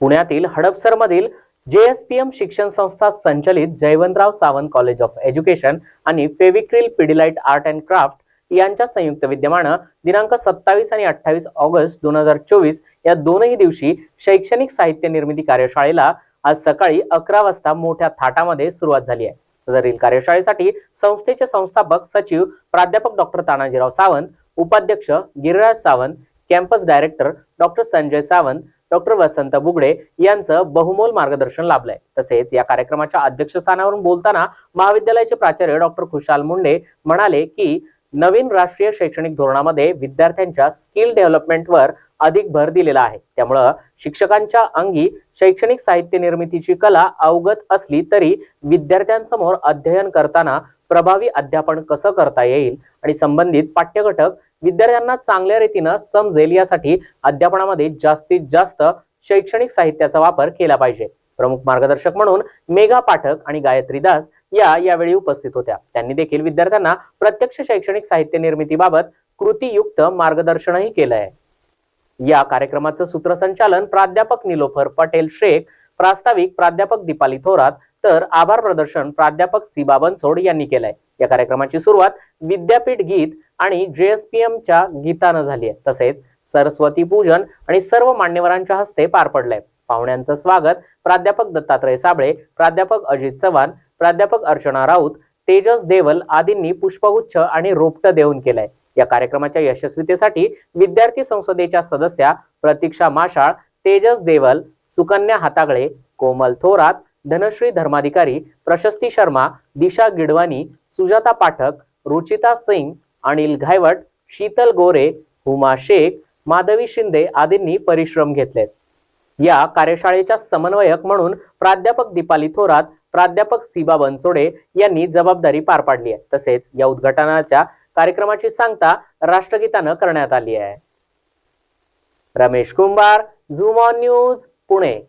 पुण्यातील हडपसरमधील जेएसपीएम शिक्षण संस्था संचलित Jaywantrao Sawant college of education आणि Fevicryl Pidilite art and craft यांच्या संयुक्त विद्यमानं दिनांक सत्तावीस आणि अठ्ठावीस ऑगस्ट दोन हजार चोवीस या दोनही दिवशी शैक्षणिक साहित्य निर्मिती कार्यशाळेला आज सकाळी अकरा वाजता मोठ्या थाटामध्ये सुरुवात झाली आहे. सदरील कार्यशाळेसाठी संस्थेचे संस्थापक सचिव प्राध्यापक डॉक्टर तानाजीराव सावंत उपाध्यक्ष Giriraj Sawant campus director doctor Sanjay Sawant doctor Vasant Bugade यांचं बहुमोल मार्गदर्शन लाभलंय. तसेच या कार्यक्रमाच्या अध्यक्षस्थानावरून बोलताना महाविद्यालयाचे प्राचार्य डॉक्टर खुशाल मुंडे म्हणाले की नवीन राष्ट्रीय शैक्षणिक धोरणामध्ये विद्यार्थ्यांच्या स्किल डेव्हलपमेंटवर अधिक भर दिलेला आहे. त्यामुळं शिक्षकांच्या अंगी शैक्षणिक साहित्य निर्मितीची कला अवगत असली तरी विद्यार्थ्यांसमोर अध्ययन करताना प्रभावी अध्यापन कसं करता येईल आणि संबंधित पाठ्यघटक विद्यार्थ्यांना चांगल्या रीतीनं समजेल यासाठी अध्यापनामध्ये जास्तीत जास्त शैक्षणिक साहित्याचा वापर केला पाहिजे. प्रमुख मार्गदर्शक म्हणून मेघा पाठक आणि गायत्री दास या यावेळी उपस्थित होत्या. त्यांनी देखील विद्यार्थ्यांना प्रत्यक्ष शैक्षणिक साहित्य निर्मितीबाबत कृतीयुक्त मार्गदर्शनही केलं आहे या कार्यक्रमाचं सूत्रसंचालन प्राध्यापक निलोफर पटेल शेख प्रास्ताविक प्राध्यापक दीपाली थोरात तर आभार प्रदर्शन प्राध्यापक सीबा बनसोड यांनी केलंय. या कार्यक्रमाची सुरुवात विद्यापीठ गीत आणि जेएसपीएमच्या गीतानं झाली आहे. तसेच सरस्वती पूजन आणि सर्व मान्यवरांच्या हस्ते पार पडलंय. पाहुण्यांचं स्वागत प्राध्यापक दत्तात्रय साबळे प्राध्यापक अजित चव्हाण प्राध्यापक अर्चना राऊत तेजस देवल आदींनी पुष्पगुच्छ आणि रोपट देऊन केलंय. या कार्यक्रमाच्या यशस्वीतेसाठी विद्यार्थी संसदेच्या सदस्या प्रतीक्षा माशाळ तेजस देवल सुकन्या हातागळे कोमल थोरात धनश्री धर्माधिकारी प्रशस्ती शर्मा दिशा गिडवानी सुजाता पाठक रुचिता सिंग अनिल घायवट शीतल गोरे हुमा शेख माधवी शिंदे आदींनी परिश्रम घेतलेत. या कार्यशाळेच्या समन्वयक म्हणून प्राध्यापक दीपाली थोरात प्राध्यापक सीबा बनसोडे यांनी जबाबदारी पार पाडली आहे. तसेच या उद्घाटनाच्या कार्यक्रमाची सांगता राष्ट्रगीतानं करण्यात आली आहे. Ramesh Kumbhar zoom on news Pune.